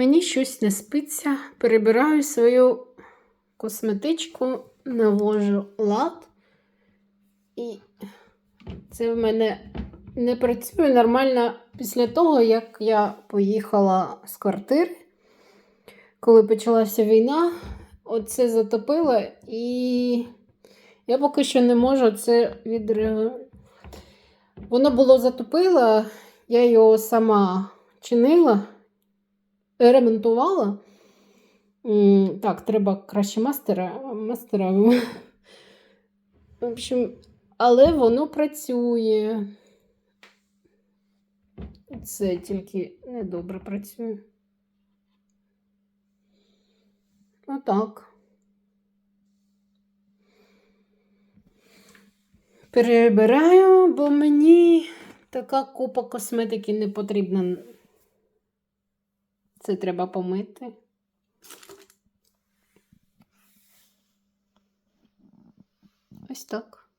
Мені щось не спиться. Перебираю свою косметичку, навожу лад. І це в мене не працює нормально після того, як я поїхала з квартири. Коли почалася війна, оце затопило, і я поки що не можу це відреагувати. Воно було затопило, я його сама чинила, ремонтувала. Так, треба краще мастера. мастера. В общем, але воно працює. Це тільки недобре працює. Отак. Перебираю, бо мені така купа косметики не потрібна. Це треба помити. Ось так.